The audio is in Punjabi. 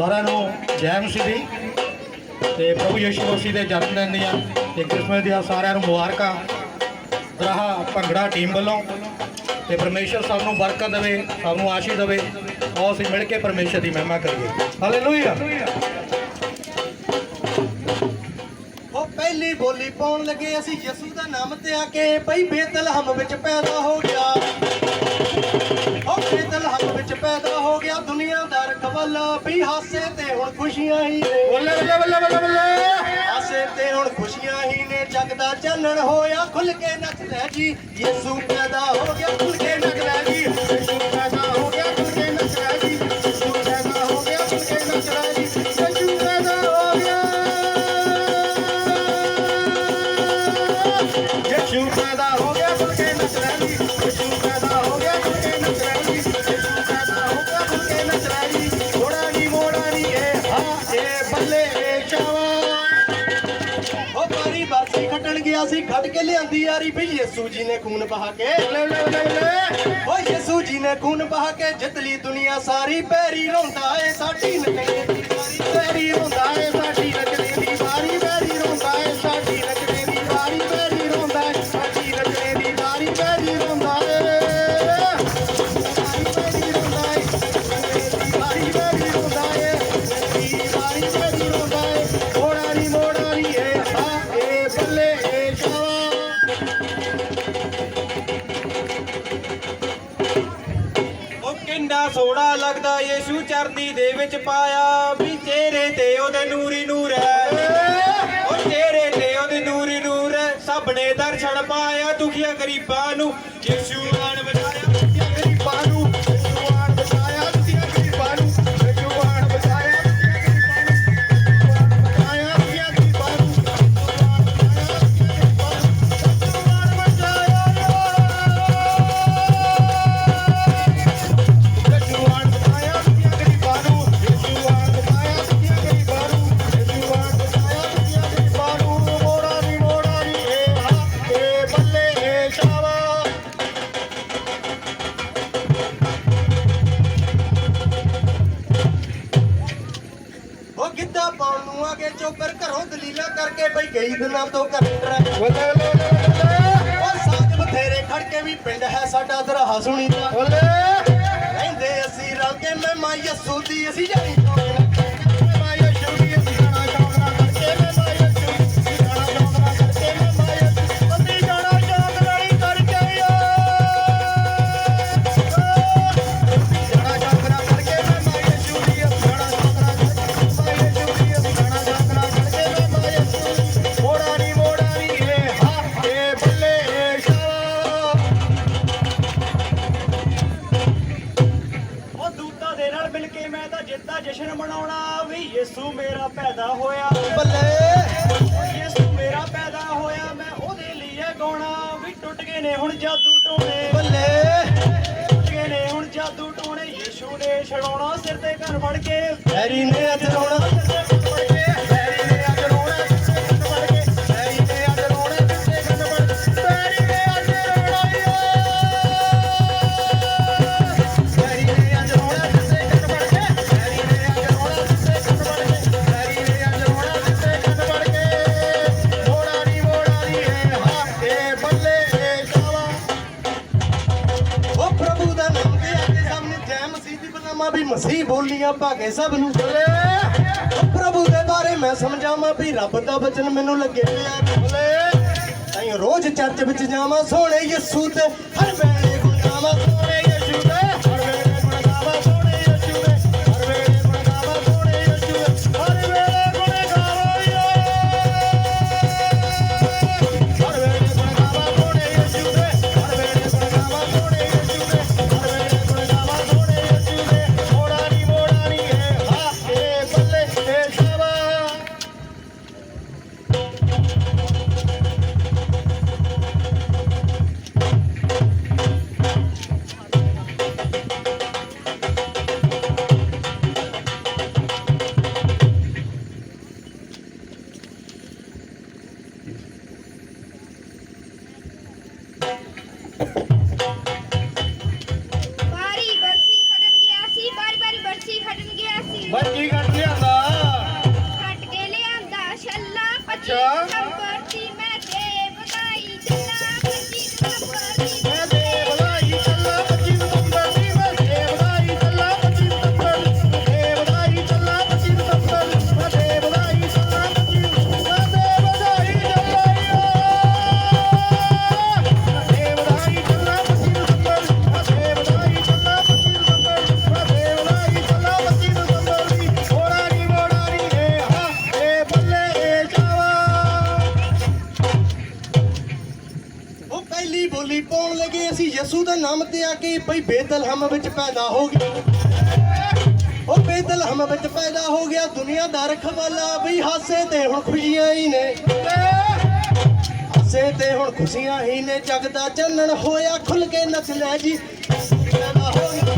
ਸਾਰਿਆਂ ਨੂੰ ਜੈ ਮਸੀਹ ਦੀ ਤੇ ਪ੍ਰਭੂ ਯਿਸੂ ਮਸੀਹ ਦੇ ਜਨਮ ਦਿਨ ਦੀਆਂ ਤੇ ਕ੍ਰਿਸਮਸ ਦੀਆਂ ਸਾਰਿਆਂ ਨੂੰ ਮੁਬਾਰਕਾਂ। ਰਹਾ ਭੰਗੜਾ ਟੀਮ ਵੱਲੋਂ ਤੇ ਪਰਮੇਸ਼ਰ ਸਭ ਨੂੰ ਬਰਕਤ ਦੇਵੇ, ਸਭ ਨੂੰ ਆਸ਼ੀਸ਼ ਦੇਵੇ। ਆਓ ਅਸੀਂ ਮਿਲ ਕੇ ਪਰਮੇਸ਼ਰ ਦੀ ਮਹਿਮਾ ਕਰੀਏ। ਹਾਲੇਲੂਇਆ ਉਹ ਪਹਿਲੀ ਬੋਲੀ ਪਾਉਣ ਲੱਗੇ ਅਸੀਂ ਯਿਸੂ ਦਾ ਨਾਮ ਤੇ ਆ ਕੇ ਭਈ ਬੇਤਲਹਮ ਵਿੱਚ ਪੈਦਾ ਵੀ ਹਾਸੇ ਤੇ ਹੁਣ ਖੁਸ਼ੀਆਂ ਹੀ ਨੇ। ਬੱਲੇ ਬੱਲੇ ਬੱਲੇ ਬੱਲੇ ਬੱਲੇ। ਹਾਸੇ ਤੇ ਹੁਣ ਖੁਸ਼ੀਆਂ ਹੀ ਨੇ। ਜਗ ਦਾ ਚਾਨਣ ਹੋਇਆ ਖੁੱਲ ਕੇ ਨੱਚ ਲੈ ਜੀ। ਯਿਸੂ ਪੈਦਾ ਹੋ ਗਿਆ ਖੁੱਲ ਕੇ ਨੱਚ ਲੈ ਜੀ। ਯਿਸੂ ਪੈਦਾ ਹੋ ਗਿਆ ਖੁੱਲ ਕੇ ਨੱਚ ਲੈ ਜੀ। ਯਿਸੂ ਪੈਦਾ ਹੋ ਗਿਆ ਖੁੱਲ ਕੇ ਨੱਚ ਲੈ ਜੀ। ਯਿਸੂ ਪੈਦਾ ਹੋ ਗਿਆ। ਯਿਸੂ ਪੈਦਾ ਹੋ ਬੱਲੇ ਇਹ ਉਹ ਬਾਰੀ ਬਾਸੀ ਖੱਟਣ ਗਿਆ ਸੀ, ਖੱਟ ਕੇ ਲਿਆਂਦੀ ਯਾਰੀ। ਵੀ ਯਿਸੂ ਜੀ ਨੇ ਖੂਨ ਬਹਾ ਕੇ। ਬੱਲੇ ਬੱਲੇ ਬੱਲੇ ਬੱਲੇ ਓ ਯਿਸੂ ਜੀ ਨੇ ਖੂਨ ਬਹਾ ਕੇ ਜਿੱਤ ਲਈ ਦੁਨੀਆ ਸਾਰੀ। ਪੈਰੀ ਰੋਂਦਾ ਏ, ਸਾਡੀ ਨਚਣੇ ਦੀ ਵਾਰੀ ਪੈਰੀ ਰੋਂਦਾ ਏ ਸੋਹਣਾ ਲੱਗਦਾ ਯੇਸ਼ੂ ਚਰਨੀ ਦੇ ਵਿੱਚ ਪਾਇਆ। ਵੀ ਚਿਹਰੇ ਤੇ ਉਹਦੇ ਨੂਰੀ ਨੂਰ ਹੈ। ਉਹ ਚਿਹਰੇ ਤੇ ਉਹਦੇ ਨੂਰੀ ਨੂਰ ਹੈ। ਸਭ ਨੇ ਦਰਸ਼ਨ ਪਾਇਆ ਦੁਖੀਆਂ ਗਰੀਬਾਂ ਨੂੰ। ਯੀਸ਼ੂ ਆਣ ਕਰਕੇ ਬਈ ਗਈ ਦਿਨਾਂ ਤੋਂ ਕਰੰਟਰ ਬੱਲੇ ਬੱਲੇ ਬੱਲੇ। ਉਹ ਸਾਜ ਬਥੇਰੇ ਖੜ ਕੇ ਵੀ ਪਿੰਡ ਹੈ ਸਾਡਾ ਦਰਹਾ ਸੁਣੀ ਦਾ। ਬੱਲੇ। ਕਹਿੰਦੇ ਅਸੀਂ ਰਲ ਕੇ ਮੈਂ ਮਾਂ ਯਸੂ ਦੀ ਅਸੀਂ ਜਾਣੀ ਮੈਂ ਤਾਂ ਜਿੱਤ ਦਾ ਜਸ਼ਨ ਮਨਾਉਣਾ ਵੀ ਯਿਸੂ ਮੇਰਾ ਪੈਦਾ ਹੋਇਆ। ਬੱਲੇ। ਯਿਸੂ ਮੇਰਾ ਪੈਦਾ ਹੋਇਆ ਮੈਂ ਉਹਦੇ ਲਈ ਗਾਉਣਾ ਵੀ ਟੁੱਟ ਗਏ ਨੇ ਹੁਣ ਜਾਦੂ ਟੋਣੇ। ਬੱਲੇ। ਟੁੱਟ ਗਏ ਨੇ ਹੁਣ ਜਾਦੂ ਟੋਣੇ ਯਿਸੂ ਨੇ ਛਡਾਉਣਾ ਸਿਰ ਤੇ ਘਰ ਵੜ ਕੇ। ਹੈਰੀ ਨੇ ਅੱਜ ਮਸੀਹ ਬੋਲੀਆਂ ਭਾਗੇ ਸਭ ਨੂੰ ਬੋਲੇ। ਪ੍ਰਭੂ ਦੇ ਬਾਰੇ ਮੈਂ ਸਮਝਾਵਾਂ ਵੀ ਰੱਬ ਦਾ ਬਚਨ ਮੈਨੂੰ ਲੱਗੇ ਪਿਆ ਬੋਲੇ। ਤਾਈਂ ਰੋਜ਼ ਚਰਚ ਵਿੱਚ ਜਾਵਾਂ, ਸੋਹਣੇ ਯਿਸੂ ਤੇ ਹਰ ਵੇਲੇ ਗੁਣ ਬਾਰੀ ਬਰਸੀ ਗਿਆ ਸੀ ਬਾਰੀ ਬਾਰੀ ਗਿਆ ਸੀ। ਬੱਜੀ ਕੱਟ ਲਿਆਂਦਾ ਕੱਟ ਕੇ ਲਿਆਂਦਾ ਛੱਲਾ ਪੱਚੀ ਦਾ ਨਾਮ ਤੇ ਆ ਕੇ ਭਈ ਬੇਤਲਹਮ ਵਿੱਚ ਪੈਦਾ ਹੋ ਗਏ ਉਹ ਬੇਤਲਹਮ ਵਿੱਚ ਪੈਦਾ ਹੋ ਗਿਆ ਦੁਨੀਆ ਦਾ ਰਖਵਾਲਾ ਬਈ ਹਾਸੇ ਤੇ ਹੁਣ ਖੁਸ਼ੀਆਂ ਹੀ ਨੇ। ਹਾਸੇ ਤੇ ਹੁਣ ਖੁਸ਼ੀਆਂ ਹੀ ਨੇ ਜਗ ਦਾ ਚਾਨਣ ਹੋਇਆ ਖੁੱਲ ਕੇ ਨੱਚ ਲੈ ਜੀ। ਹੋ